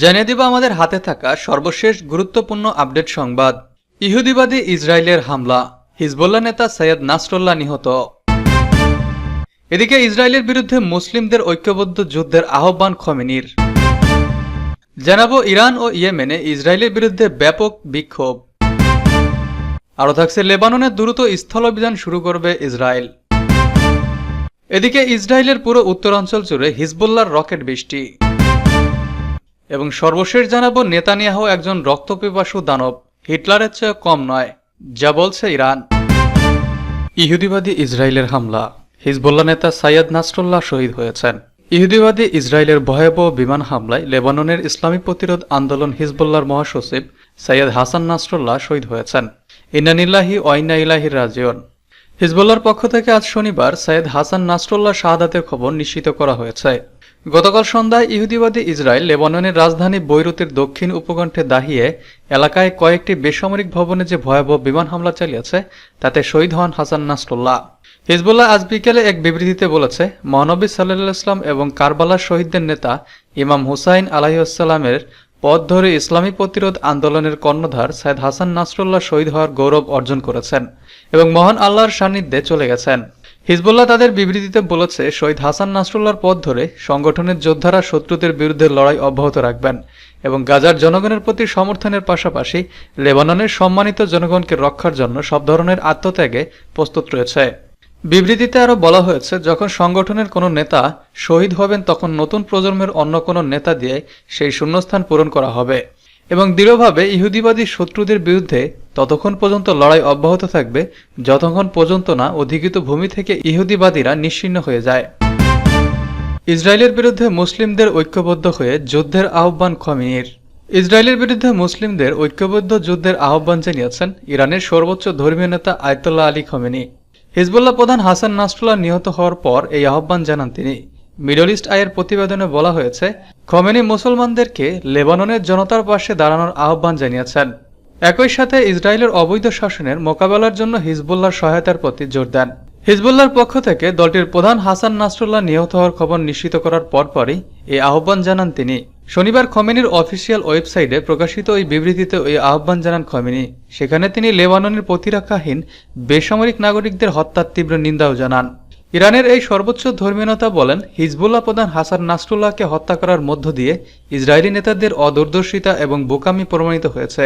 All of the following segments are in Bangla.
জানিয়ে দিব আমাদের হাতে থাকা সর্বশেষ গুরুত্বপূর্ণ আপডেট সংবাদ। ইহুদিবাদী ইসরায়েলের হামলা, হিজবুল্লাহ নেতা সৈয়দ নাসরুল্লাহ নিহত। এদিকে ইসরায়েলের বিরুদ্ধে মুসলিমদের ঐক্যবদ্ধ যুদ্ধের আহ্বান খমেনির। জানাব ইরান ও ইয়েমেনে ইসরায়েলের বিরুদ্ধে ব্যাপক বিক্ষোভ। আরও থাকছে লেবাননে দ্রুত স্থল অভিযান শুরু করবে ইসরায়েল। এদিকে ইসরায়েলের পুরো উত্তরাঞ্চল জুড়ে হিজবুল্লাহর রকেট বৃষ্টি। এবং সর্বশেষ জানাব, নেতানিয়াহু একজন রক্তপিপাসু দানব। হিটলারের চেয়ে কম নয়, যা বলছে ইরান। ইহুদিবাদী ইসরায়েলের হামলা। হিজবুল্লাহ নেতা সাইয়দ নাসরুল্লাহ শহীদ হয়েছেন। ইহুদিবাদী ইসরায়েলের ভয়াবহ বিমান হামলায় লেবাননের ইসলামী প্রতিরোধ আন্দোলন হিজবুল্লাহর মহাসচিব সৈয়দ হাসান নাসরুল্লাহ শহীদ হয়েছেন। ইনানিল্লাহি ওয়াইনা ইলাহির রাজিয়ন হিজবুল্লাহর পক্ষ থেকে আজ শনিবার সৈয়দ হাসান নাসরুল্লাহ শাহাদাতের খবর নিশ্চিত করা হয়েছে। গতকাল সন্ধ্যায় ইহুদিবাদী ইসরায়েল লেবাননের রাজধানী বৈরুতের দক্ষিণ উপকণ্ঠে দাহিয়ে এলাকায় কয়েকটি বেসামরিক ভবনে যে ভয়াবহ বিমান হামলা চালিয়েছে, তাতে শহীদ হন হাসান নাসরুল্লাহ। হিজবুল্লাহ আজ বিকেলে এক বিবৃতিতে বলেছে, মহানবী সাল্লাহ ইসলাম এবং কারবালার শহীদদের নেতা ইমাম হুসাইন আলাহিসাল্লামের পথ ধরে ইসলামী প্রতিরোধ আন্দোলনের কর্ণধার সাইদ হাসান নাসরুল্লাহ শহীদ হওয়ার গৌরব অর্জন করেছেন এবং মহান আল্লাহর সান্নিধ্যে চলে গেছেন। হিজবুল্লাহ তাদের বিবৃতিতে বলেছে, শহীদ হাসান নাসরুল্লাহর পথ ধরে সংগঠনের যোদ্ধারা শত্রুদের বিরুদ্ধে লড়াই অব্যাহত রাখবেন এবং গাজার জনগণের প্রতি সমর্থনের পাশাপাশি লেবাননের সম্মানিত জনগণকে রক্ষার জন্য সব ধরনের আত্মত্যাগে প্রস্তুত রয়েছে। বিবৃতিতে আরও বলা হয়েছে, যখন সংগঠনের কোনো নেতা শহীদ হবেন, তখন নতুন প্রজন্মের অন্য কোনো নেতা দিয়ে সেই শূন্যস্থান পূরণ করা হবে। এবং দৃঢ়ভাবে ইহুদিবাদী শত্রুদের বিরুদ্ধে ততক্ষণ পর্যন্ত লড়াই অব্যাহত থাকবে, যতক্ষণ পর্যন্ত না অধিকৃত ভূমি থেকে ইহুদিবাদীরা নিশ্চিহ্ন হয়ে যায়। ইসরায়েলের বিরুদ্ধে মুসলিমদের ঐক্যবদ্ধ হয়ে যুদ্ধের আহ্বান খমিনির ইসরায়েলের বিরুদ্ধে মুসলিমদের ঐক্যবদ্ধ যুদ্ধের আহ্বান জানিয়েছেন ইরানের সর্বোচ্চ ধর্মীয় নেতা আয়তুল্লাহ আলী খমেনি। হিজবুল্লাহ প্রধান হাসান নাসরুল্লাহ নিহত হওয়ার পর এই আহ্বান জানান তিনি। মিডল ইস্ট আয়ের প্রতিবেদনে বলা হয়েছে, খমেনি মুসলমানদেরকে লেবাননের জনতার পাশে দাঁড়ানোর আহ্বান জানিয়েছেন। একই সাথে ইসরায়েলের অবৈধ শাসনের মোকাবেলার জন্য হিজবুল্লাহর সহায়তার প্রতি জোর দেন। হিজবুল্লাহর পক্ষ থেকে দলটির প্রধান হাসান নাসরুল্লাহ নিহত হওয়ার খবর নিশ্চিত করার পরপরই এই আহ্বান জানান তিনি। শনিবার খমেনির অফিসিয়াল ওয়েবসাইটে প্রকাশিত ওই বিবৃতিতে ওই আহ্বান জানান খমেনি। সেখানে তিনি লেবাননের প্রতিরক্ষাহীন, বেসামরিক নাগরিকদের হত্যার তীব্র নিন্দাও জানান। ইরানের এই সর্বোচ্চ ধর্মীয় নেতা বলেন, হিজবুল্লাহ প্রধান হাসান নাসরুল্লাহকে হত্যা করার মধ্য দিয়ে ইসরায়েলি নেতাদের অদূরদর্শিতা এবং বোকামি প্রমাণিত হয়েছে।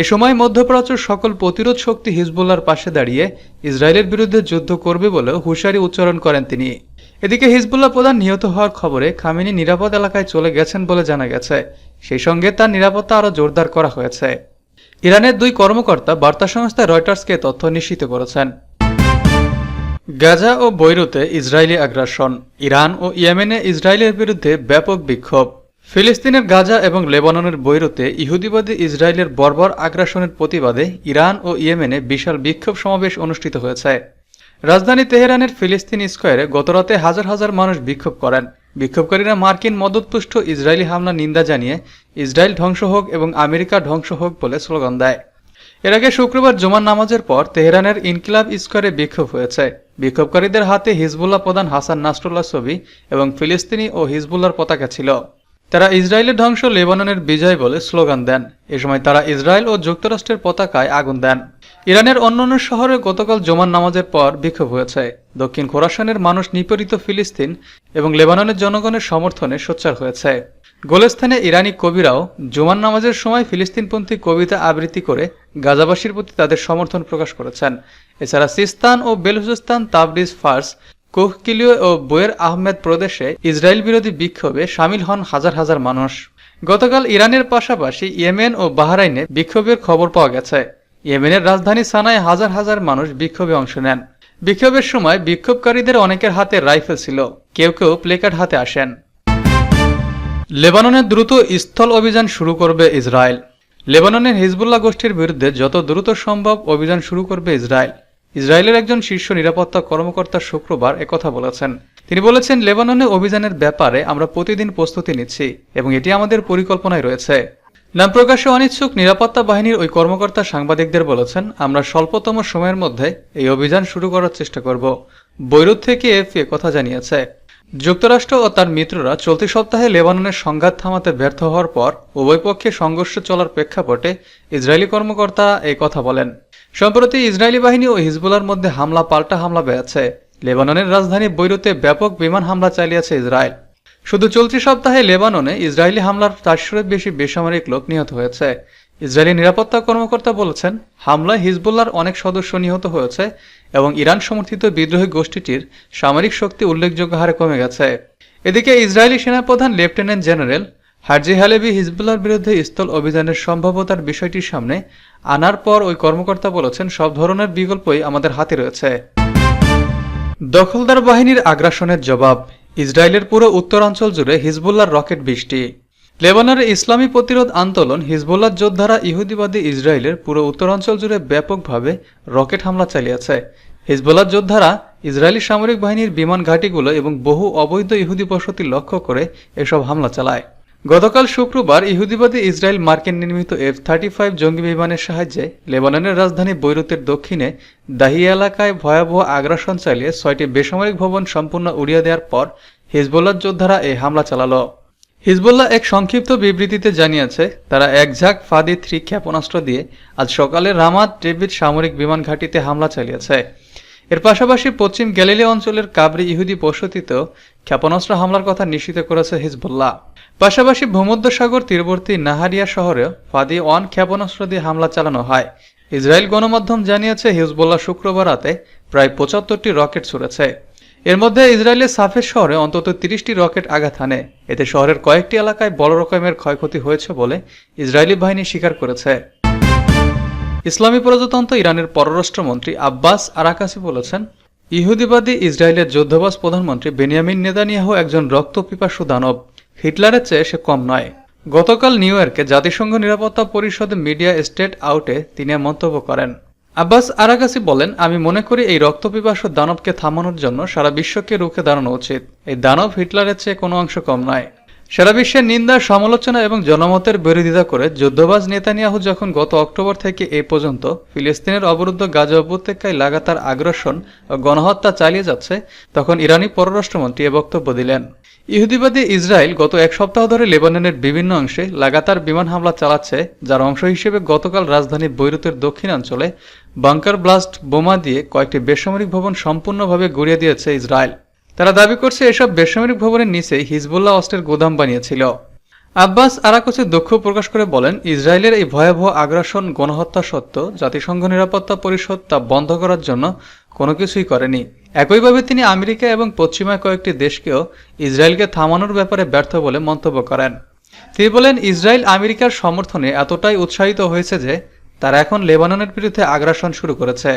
এ সময় মধ্যপ্রাচ্যের সকল প্রতিরোধ শক্তি হিজবুল্লাহর পাশে দাঁড়িয়ে ইসরায়েলের বিরুদ্ধে যুদ্ধ করবে বলে হুঁশিয়ারি উচ্চারণ করেন তিনি। এদিকে হিজবুল্লাহ প্রধান নিহত হওয়ার খবরে খামিনি নিরাপদ এলাকায় চলে গেছেন বলে জানা গেছে। সেই সঙ্গে তার নিরাপত্তা আরও জোরদার করা হয়েছে। ইরানের দুই কর্মকর্তা বার্তা সংস্থা রয়টার্সকে তথ্য নিশ্চিত করেছেন। গাজা ও বৈরুতে ইসরায়েলি আগ্রাসন। ইরান ও ইয়েমেনে ইসরায়েলের বিরুদ্ধে ব্যাপক বিক্ষোভ। ফিলিস্তিনের গাজা এবং লেবাননের বৈরুতে ইহুদিবাদী ইসরায়েলের বর্বর আগ্রাসনের প্রতিবাদে ইরান ও ইয়েমেনে বিশাল বিক্ষোভ সমাবেশ অনুষ্ঠিত হয়েছে। রাজধানী তেহরানের ফিলিস্তিন স্কোয়ারে গতরাতে হাজার হাজার মানুষ বিক্ষোভ করেন। বিক্ষোভকারীরা মার্কিন মদতপুষ্ট ইসরায়েলি হামলা নিন্দা জানিয়ে ইসরায়েল ধ্বংস হোক এবং আমেরিকা ধ্বংস হোক বলে স্লোগান দেয়। এর আগে শুক্রবার জুমার নামাজের পর তেহরানের ইনকিলাব স্কোয়ারে বিক্ষোভ হয়েছে। বিক্ষোভকারীদের হাতে হিজবুল্লাহ প্রধান হাসান নাসরুল্লাহ ছবি এবং ফিলিস্তিনি ও হিজবুল্লাহর পতাকা ছিল। তারা ইসরায়েলের ধ্বংস লেবাননের বিজয় বলে স্লোগান দেন। এ সময় তারা ইসরায়েল ও যুক্তরাষ্ট্রের পতাকায় আগুন দেন। ইরানের অন্যান্য শহরে গতকাল জমান নামাজের পর বিক্ষোভ হয়েছে। দক্ষিণ খোরাসানের মানুষ নিপীড়িত ফিলিস্তিন এবং লেবাননের জনগণের সমর্থনে সোচ্চার হয়েছে। গোলেস্থানে ইরানি কবিরাও জুমান নামাজের সময় ফিলিস্তিনপন্থী কবিতা আবৃত্তি করে গাজাবাসীর প্রতি তাদের সমর্থন প্রকাশ করেছেন। এছাড়া সিস্তান ও বেলুচিস্তান, তাবরিজ, ফার্স কোহকিলিও ও বইয়ের আহমেদ প্রদেশে ইসরায়েল বিরোধী বিক্ষোভে সামিল হন হাজার হাজার মানুষ। গতকাল ইরানের পাশাপাশি ইয়েমেন ও বাহরাইনে বিক্ষোভের খবর পাওয়া গেছে। ইয়েমেনের রাজধানী সানায় হাজার হাজার মানুষ বিক্ষোভে অংশ নেন। বিক্ষোভের সময় বিক্ষোভকারীদের অনেকের হাতে রাইফেল ছিল। কেউ কেউ প্লেকার্ড হাতে আসেন। লেবাননে দ্রুত স্থল অভিযান শুরু করবে ইসরায়েল। লেবাননের হিজবুল্লাহ গোষ্ঠীর বিরুদ্ধে যত দ্রুত সম্ভব অভিযান শুরু করবে ইসরায়েল। ইসরায়েলের একজন শীর্ষ নিরাপত্তা কর্মকর্তা শুক্রবার একথা বলেছেন। তিনি বলেছেন, লেবাননে অভিযানের ব্যাপারে আমরা প্রতিদিন প্রস্তুতি নিচ্ছি এবং এটি আমাদের পরিকল্পনায় রয়েছে। নাম প্রকাশে অনিচ্ছুক নিরাপত্তা বাহিনীর ওই কর্মকর্তা সাংবাদিকদের বলেছেন, আমরা স্বল্পতম সময়ের মধ্যে এই অভিযান শুরু করার চেষ্টা করব। বৈরুত থেকে এফএ কথা জানিয়েছে। যুক্তরাষ্ট্র ও তার মিত্ররা চলতি সপ্তাহে লেবাননের সংঘাত থামাতে ব্যর্থ হওয়ার পর উভয় পক্ষে সংঘর্ষ চলার প্রেক্ষাপটে ইসরায়েলি কর্মকর্তা এই কথা বলেন। সম্প্রতি ইসরায়েলি বাহিনী ও হিজবুলার মধ্যে হামলা, পাল্টা হামলা বেড়েছে। লেবাননের রাজধানী বৈরুতে ব্যাপক বিমান হামলা চালিয়েছে ইসরায়েল। শুধু চলতি সপ্তাহে লেবাননে ইসরায়েলি হামলার চারশোর বেশি বেসামরিক লোক নিহত হয়েছে। ইসরায়েলি নিরাপত্তা কর্মকর্তা বলেছেন, হামলায় হিজবুল্লার অনেক সদস্য নিহত হয়েছে এবং ইরান সমর্থিত বিদ্রোহী গোষ্ঠীটির সামরিক শক্তি উল্লেখযোগ্য হারে কমে গেছে। এদিকে ইসরায়েলি সেনাপ্রধান লেফটেন্যান্ট জেনারেল হার্জি হালেবি হিজবুল্লার বিরুদ্ধে স্থল অভিযানের সম্ভাব্যতার বিষয়টির সামনে আনার পর ওই কর্মকর্তা বলেছেন, সব ধরনের বিকল্পই আমাদের হাতে রয়েছে। দখলদার বাহিনীর আগ্রাসনের জবাব, ইসরায়েলের পুরো উত্তরাঞ্চল জুড়ে হিজবুল্লার রকেট বৃষ্টি। লেবাননের ইসলামী প্রতিরোধ আন্দোলন হিজবুল্লার যোদ্ধারা ইহুদিবাদী ইসরায়েলের পুরো উত্তরাঞ্চল জুড়ে ব্যাপকভাবে রকেট হামলা চালিয়েছে। হিজবুল্লার যোদ্ধারা ইসরায়েলি সামরিক বাহিনীর বিমান ঘাঁটিগুলো এবং বহু অবৈধ ইহুদি বসতি লক্ষ্য করে এসব হামলা চালায়। গতকাল শুক্রবার ইহুদিবাদী ইসরায়েল মার্কিন নির্মিত এফ থার্টি ফাইভ জঙ্গি বিমানের সাহায্যে লেবাননের রাজধানী বৈরুতের দক্ষিণে দাহি এলাকায় ভয়াবহ আগ্রাসন চালিয়ে ছয়টি বেসামরিক ভবন সম্পূর্ণ উড়িয়ে দেওয়ার পর হিজবুল্লার যোদ্ধারা এই হামলা চালালো। হিজবুল্লাহ এক সংক্ষিপ্ত বিবৃতিতে জানিয়েছে, তারা এক ঝাঁক ফাদি থ্রি ক্ষেপণাস্ত্র দিয়ে আজ সকালে রামাত ডেভিড সামরিক বিমান ঘাঁটিতে হামলা চালিয়েছে। এর পাশাপাশি পশ্চিম গ্যালিলি অঞ্চলের কাবরি ইহুদি বসতিতেও ক্ষেপণাস্ত্র হামলার কথা নিশ্চিত করেছে হিজবুল্লাহ। পাশাপাশি ভূমধ্যসাগর তীরবর্তী নাহারিয়া শহরেও ফাদি ওয়ান ক্ষেপণাস্ত্র দিয়ে হামলা চালানো হয়। ইসরায়েল গণমাধ্যম জানিয়েছে, হিজবুল্লাহ শুক্রবার রাতে প্রায় পঁচাত্তরটি রকেট ছুড়েছে। এর মধ্যে ইসরায়েলের সাফের শহরে অন্তত তিরিশটি রকেট আঘাত হানে। এতে শহরের কয়েকটি এলাকায় বড় রকমের ক্ষয়ক্ষতি হয়েছে বলে ইসরায়েলি বাহিনী স্বীকার করেছে। ইসলামী প্রজাতন্ত্র ইরানের পররাষ্ট্রমন্ত্রী আব্বাস আরাকাসি বলেছেন, ইহুদিবাদী ইসরায়েলের যুদ্ধবাস প্রধানমন্ত্রী বেনিয়ামিন নেতানিয়াহু একজন রক্তপিপাসু দানব। হিটলারের চেয়ে সে কম নয়। গতকাল নিউ ইয়র্কে জাতিসংঘ নিরাপত্তা পরিষদ মিডিয়া স্টেট আউটে তিনি মন্তব্য করেন। আব্বাস আরাগাসি বলেন, আমি মনে করি এই রক্তপিপাস দানবকে থামানোর জন্য সারা বিশ্বকে রুখে দাঁড়ানো উচিত। এই দানব হিটলারের চেয়ে কোনো অংশ কম নয়। সারা বিশ্বের নিন্দা, সমালোচনা এবং জনমতের বিরোধিতা করে যুদ্ধবাজ নেতানিয়াহু যখন গত অক্টোবর থেকে এ পর্যন্ত ফিলিস্তিনের অবরুদ্ধ গাজা উপত্যকায় লাগাতার আগ্রাসন ও গণহত্যা চালিয়ে যাচ্ছে, তখন ইরানি পররাষ্ট্রমন্ত্রী এ বক্তব্য দিলেন। ইহুদিবাদী ইসরায়েল গত এক সপ্তাহ ধরে লেবাননের বিভিন্ন অংশে লাগাতার বিমান হামলা চালাচ্ছে, যার অংশ হিসেবে গতকাল রাজধানী বৈরুতের দক্ষিণাঞ্চলে বাংকার ব্লাস্ট বোমা দিয়ে কয়েকটি বেসামরিক ভবন সম্পূর্ণভাবে গুড়িয়ে দিয়েছে ইসরায়েল। তারা দাবি করছে এসব বেসামরিক ভবনের নিচে হিজবুল্লাহ অস্ত্রের গোদাম বানিয়েছিল। আব্বাস আরাকোসে দুঃখ প্রকাশ করে বলেন, ইসরায়েলের এই ভয়াবহ আগ্রাসন, গণহত্যা সত্ত্বেও জাতিসংঘ নিরাপত্তা পরিষদ তা বন্ধ করার জন্য কোনো কিছুই করেনি। একইভাবে তিনি আমেরিকা এবং পশ্চিমা কয়েকটি দেশকেও ইসরায়েলকে থামানোর ব্যাপারে ব্যর্থ বলে মন্তব্য করেন। তিনি বলেন, ইসরায়েল আমেরিকার সমর্থনে এতটাই উৎসাহিত হয়েছে যে তারা এখন লেবাননের বিরুদ্ধে আগ্রাসন শুরু করেছে।